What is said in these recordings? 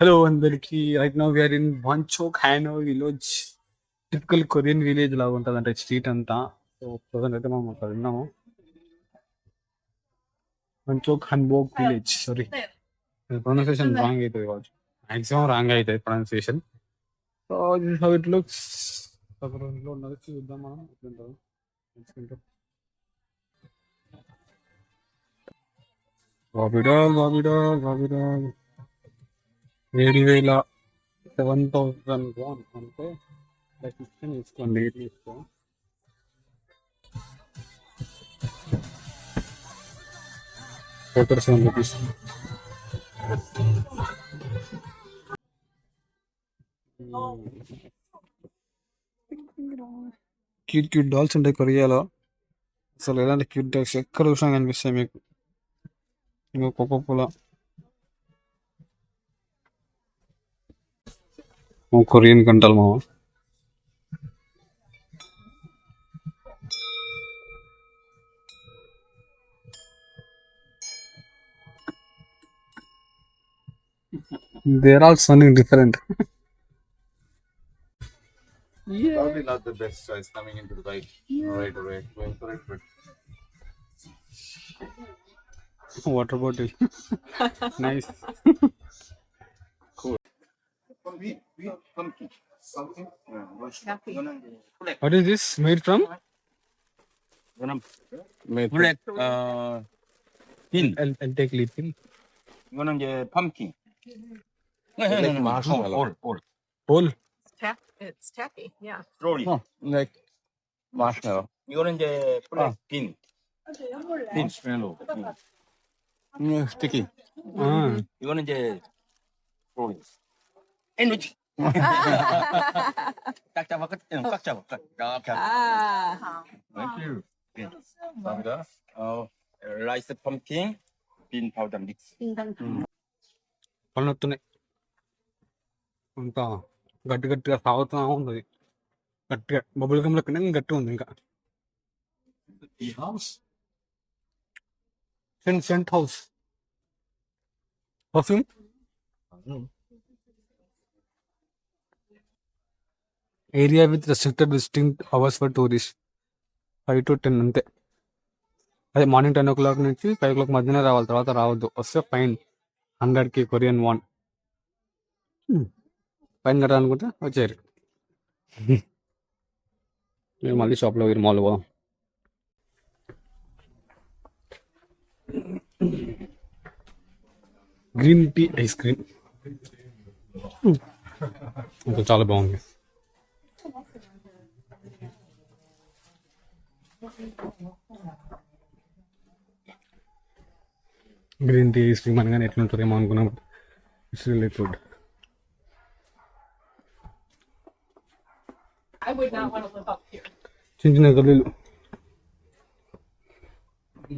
Hello అందరికి. Right now we are in వాంచోక్ హ్యానో village typical Korean village లాగా ఉంటుంది అంటే స్ట్రీట్ అంతా. సో ప్రజెంట్ అయితే మనం అక్కడ ఉన్నాము. వాంచోక్ Hanbok village sorry pronunciation wrong అవుతుంది కావచ్చు. మాక్సిమం రాంగ్ అవుతుంది pronunciation so this how it looks ఒక రోజులో ఉన్నది చూద్దాం మనం. ఎట్లుంటుందో తెలుసుకుంటాం బాబిడాల్ బాబిడాల్ బాబిడాల్ ఏడు వేల సెవెన్ థౌసండ్ వన్ అంటే లైక్ ఇష్టం తీసుకోండి ఏది తీసుకో seven rupees. Cute cute dolls ఉంటాయి కొరియాలో. అసలు ఎలాంటి క్యూట్ డాల్స్ ఎక్కడ చూసినా కనిపిస్తాయి మీకు. ఇంకా కోకో కోలా కొరియన్ కంటాలు మామ there all something different Probably not the best choice coming into the bike right away. Going for it, but water bottle nice What is this made from? Made from uh, tin. I'll, I'll take little. 이거는 이제 펌킨. Like marshmallow. 볼. 볼. It's taffy, yeah. 트롤리. 어. Like marshmallow. 이거는 이제 플레 아. 빈. 빈. 스멜로. Mm, sticky. Mm-hmm. Ah. 이거는 이제 트롤리. 앤위치. 딱 잡아, 끝, 응, 꽉 잡아, 꽉. 이렇게 하고. Ah. Thank you. 감사합니다. 어, 라이스 펌킨, 빈 파우더 믹스. పళ్ళు వస్తున్నాయి అంతా గట్టి గట్టిగా సాగుతూ ఉంది గట్టిగా bubble gum లెక్కనే గట్టి ఉంది ఇంకా The house. Scent scent house perfume area with restricted visiting hours for tourist five to ten అంతే. అదే మార్నింగ్ టెన్ ఓ క్లాక్ నుంచి ఫైవ్ ఓ క్లాక్ మధ్యనే రావాలి. తర్వాత రావద్దు. వస్తే ఫైన్ హండ్రెడ్కి కొరియన్ వాన్ ఫైన్ కట్టాలనుకుంటే వచ్చారు మీరు మళ్ళీ షాప్లో మీరు మాల్ పోదాం. గ్రీన్ టీ ఐస్ క్రీమ్ చాలా బాగుంది. గ్రీన్ టీ ఐస్ క్రీమ్ అనగానే ఎట్లుంటుందేమో అనుకున్నాం it's really good I would not want to live up here. చిన్న చిన్న గల్లీలు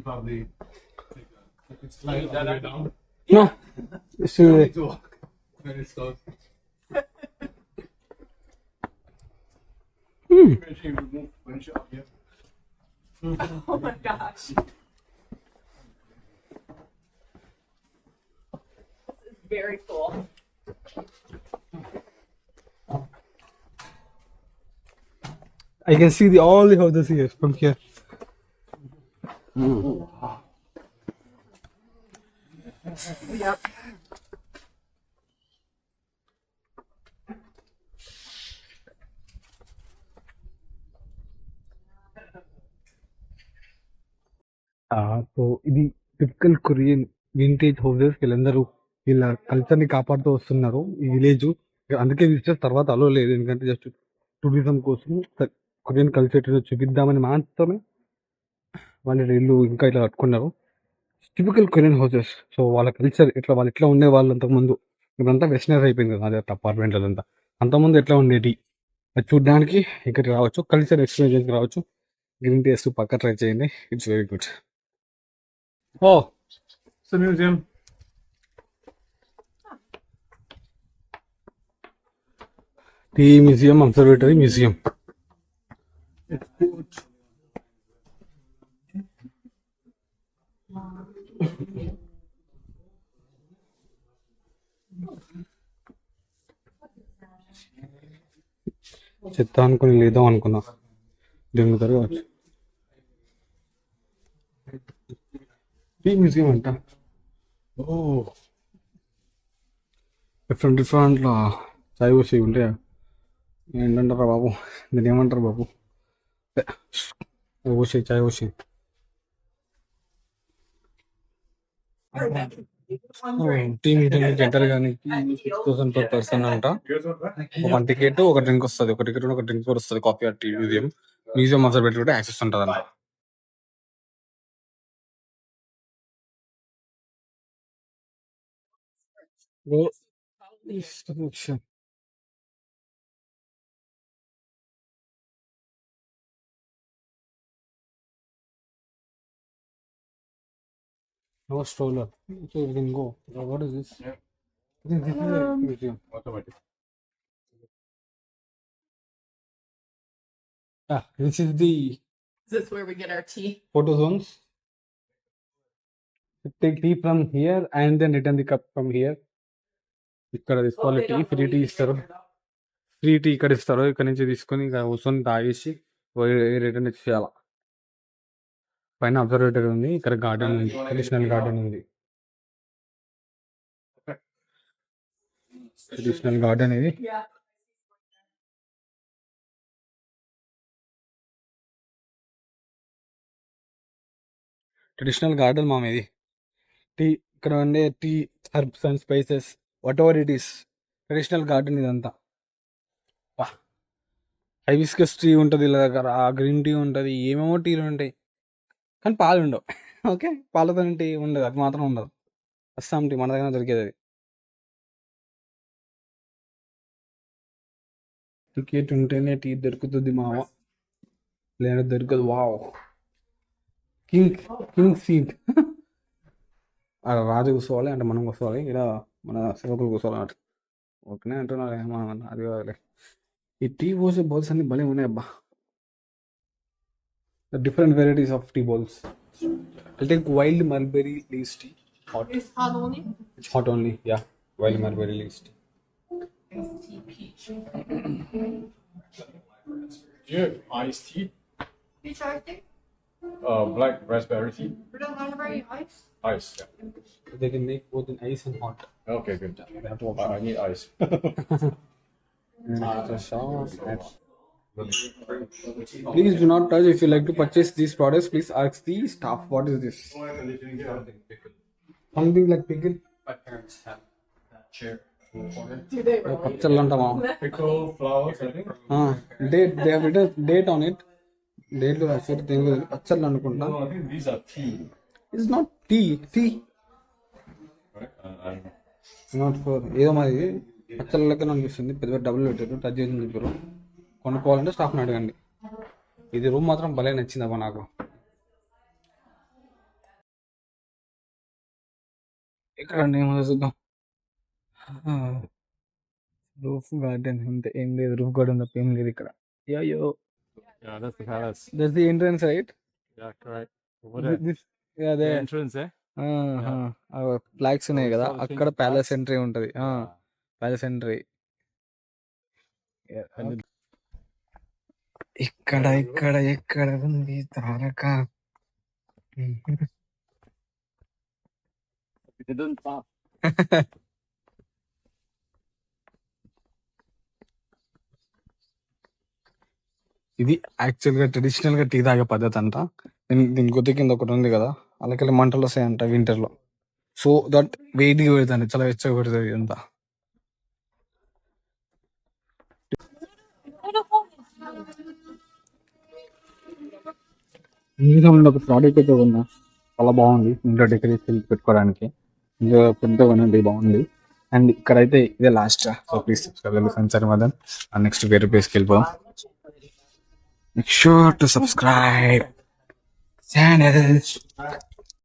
Probably. No, it's still there. to walk. When it's closed. Hmm. Eventually remove furniture up here. Oh my gosh. very cool. I can see the all the houses here from here. Mm. Yep. हाँ तो यदि typical Korean vintage houses के अंदर వీళ్ళ కల్చర్ని కాపాడుతూ వస్తున్నారు ఈ విలేజ్ అందుకే విజిటర్స్ తర్వాత అలో లేదు. ఎందుకంటే జస్ట్ టూరిజం కోసం కొరియన్ కల్చర్ చూపిద్దామని మాత్రమే వాళ్ళ ఇల్లు ఇంకా ఇట్లా కట్టుకున్నారు. టిపికల్ కొరియన్ హౌసెస్ సో వాళ్ళ కల్చర్ ఇట్లా వాళ్ళు ఇట్లా ఉండే వాళ్ళు అంతకుముందు. ఇదంతా వెస్టర్నైజ్ అయిపోయింది కదా అదే అపార్ట్మెంట్ అదంతా అంతకుముందు ఎట్లా ఉండేటి అది చూడడానికి ఇక్కడికి రావచ్చు కల్చర్ ఎక్స్పీరియన్స్ రావచ్చు. గ్రీన్ టేస్ట్ పక్క ట్రై చేయండి. It's very good oh so museum tea museum observatory museum. చెత్త అనుకుని లేదాం అనుకున్నా. దీని కావచ్చు. టీ మ్యూజియం అంట. ఓ. డిఫరెంట్ డిఫరెంట్ చాయ్ పోసి ఉంటాయా? ఏంటంటారా బాబు? దీని ఏమంటారు బాబు పోసి చాయ్ పోసి టీ కానీ సిక్స్ థౌసండ్ పర్ పర్సన్ అంట. ఒక టికెట్ ఒక డ్రింక్ వస్తుంది. ఒక టికెట్ ఒక డ్రింక్ కూడా వస్తుంది. Coffee or tea museum museum మొదలు పెట్టుకుంటే యాక్సెస్ ఉంటుంది అంట No stroller. So we can go. Uh, What is this? Yeah. This, this is a museum. Automatic. Ah, this is the Is this where we get our tea? photo zones. You Take tea from here and then return the cup from here. ఇక్కడ తీసుకోవాలి tea free tea ఇస్తారు free tea ఇక్కడ ఇస్తారు ఇక్కడ నుంచి తీసుకొని ఇక్కడ కూర్చొని తాగేసి రిటర్న్ ఇచ్చేయాల పైన అబ్జర్వేటరీ ఉంది. ఇక్కడ గార్డెన్ ఉంది. ట్రెడిషనల్ గార్డెన్ ఉంది. ట్రెడిషనల్ గార్డెన్ ఇది. ట్రెడిషనల్ గార్డెన్ మామ ఇది. టీ ఇక్కడ ఉండే tea herbs and spices whatever it is traditional garden ఇదంతా. హైబిస్కస్ టీ ఉంటుంది ఇలా దగ్గర. ఆ గ్రీన్ టీ ఉంటుంది. ఏమేమో టీలు ఉంటాయి. కానీ పాలు ఉండవు ఓకే. పాలతో టీ ఉండదు. అది మాత్రం ఉండదు. అస్సాం టీ మన దగ్గర దొరికేది అది. టికెట్ ఉంటేనే టీ దొరుకుతుంది మామ. లేదా దొరకదు. వావ్. కింగ్ కింగ్ సీట్ ఆడ రాజు కూర్చోవాలి అంటే మనం కూర్చోవాలి. ఇక్కడ మన సేవకులు కూర్చోవాలి అన్నట్టు. ఓకేనే అంటున్నారు అది ఈ టీ పోసే బౌల్స్ అన్ని భలే ఉన్నాయి అబ్బా the different varieties of tea balls. I'll take wild mulberry leaf tea. Hot. It's hot only? It's hot only, yeah. Wild mulberry leaf. tea. Iced tea peach. Do you have iced tea? Peach iced tea? Uh, black raspberry tea. Black raspberry ice? Ice, yeah. They can make both in ice and hot. Okay, good. I, I need ice. uh, Please do not touch. If you like to purchase these products, please ask the staff. What is this? Something like pickle. My parents have that chair. Do they పచ్చళ్ళు అంటామా I think. Date they have written date on it date రాశారు తెలుగు పచ్చళ్ళు అనుకుంటా. It's not tea tea? Uh. Not four ఏదో మరి పచ్చళ్ళ లెక్క అనిపిస్తుంది పెద్ద పెద్ద డబ్బులు పెట్టారు టచ్ చేసి చెప్పారు కొనుక్కోవాలంటే స్టాఫ్ని అడగండి. ఇది రూమ్ మాత్రం భలే నచ్చింది అబ్బా నాకు. ఇక్కడ ఏమో చూద్దాం. రూఫ్ గార్డెన్ అంతే ఏం లేదు రూఫ్ గార్డెన్ తప్ప ఏం లేదు ఇక్కడ. Yo. That's the entrance right అదే eh? ఫ్లాగ్స్ ఉన్నాయి కదా అక్కడ ప్యాలెస్. ఎంట్రీ ఉంటది. Ah. ప్యాలెస్ ఎంట్రీ And ఇక్కడ ఇక్కడ ఎక్కడ ఉంది తారక. ఇది యాక్చువల్గా ట్రెడిషనల్గా టీ తాగే పద్ధతి అంట దీని దీని కింద ఒకటి ఉంది కదా అలాగే మంటలు వస్తాయంట వింటర్లో సో దట్ వేడిగా పెడుతుంది చాలా వెచ్చగా పెడుతుంది అంతా ఇంకా ఒక ప్రోడక్ట్ అయితే ఉన్నా చాలా బాగుంది. ఇంట్లో డెకరేషన్ పెట్టుకోవడానికి. ఇంకా పెద్దగా ఉన్నది బాగుంది. అండ్ ఇక్కడైతే ఇదే last so please subscribe Sanchari Madan next వేరే ప్లేస్కి వెళ్ళిపోదాం. Make sure to subscribe channel